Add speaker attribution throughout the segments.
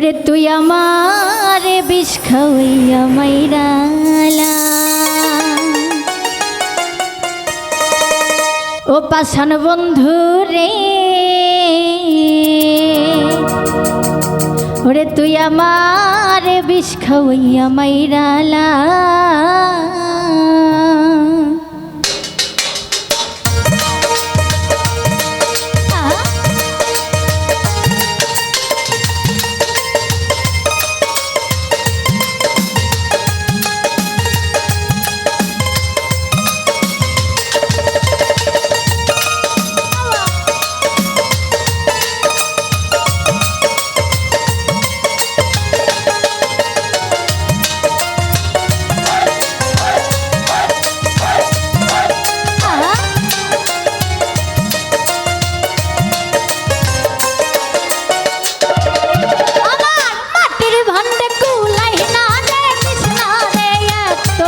Speaker 1: ওরে তুই আমার বিষ খাওয়াইয়া মাইরালা ও পাশান বন্ধু রে। ওরে তুই আমার বিষ খাওয়াইয়া মাইরালা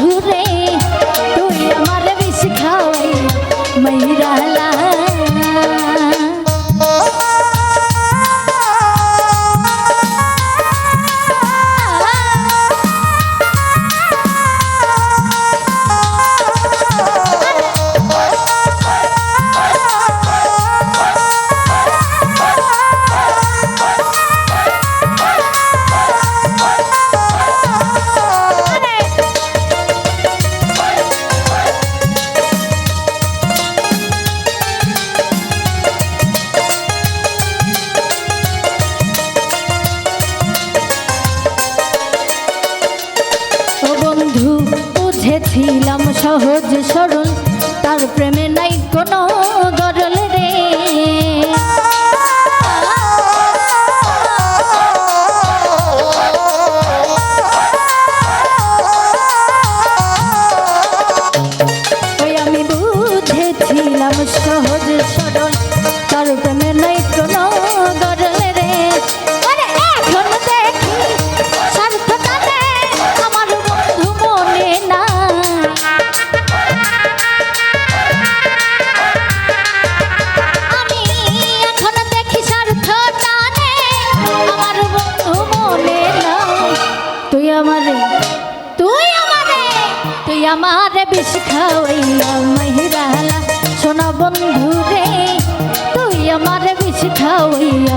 Speaker 1: ঘুরে বুঝেছিলাম সহজ সরল তার প্রেমে নাই কোনো দরল। আমারে। তুই আমারে তুই আমারে বিষ খাওয়াইয়া মহিলা শোনা বন্ধু রে তুই আমারে বিষ খাওয়াইয়া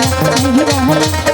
Speaker 1: I'm